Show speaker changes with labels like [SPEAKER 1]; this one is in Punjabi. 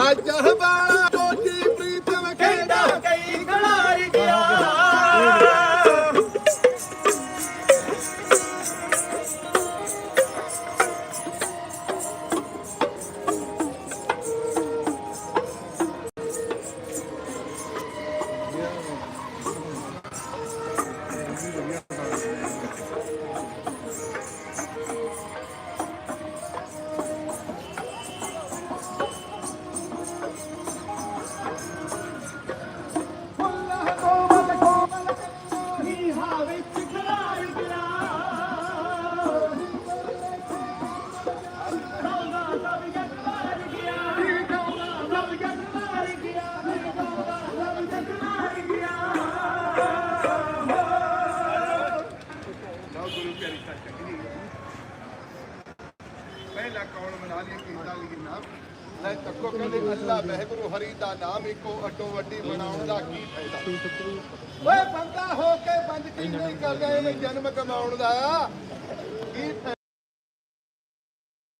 [SPEAKER 1] i Hajar Habar!
[SPEAKER 2] ਪਹਿਲਾ ਕੌਣ ਬਣਾ ਲਿਆ ਕੀਤਾ ਲੀਨਾ ਲੈ ਤੱਕੋ ਕਹਿੰਦੇ ਅੱਲਾ ਵਾਹਿਗੁਰੂ ਹਰੀ ਦਾ ਨਾਮ ਇੱਕੋ ਅੱਡੋ ਵੱਡੀ ਬਣਾਉਣ ਦਾ ਕੀ ਫਾਇਦਾ? ਓਏ ਬੰਦਾ ਹੋ ਕੇ ਬੰਦ ਕੀ ਨਹੀਂ ਕਰਦਾ? ਇਹਨੇ ਜਨਮ ਕਮਾਉਣ ਦਾ। ਕੀ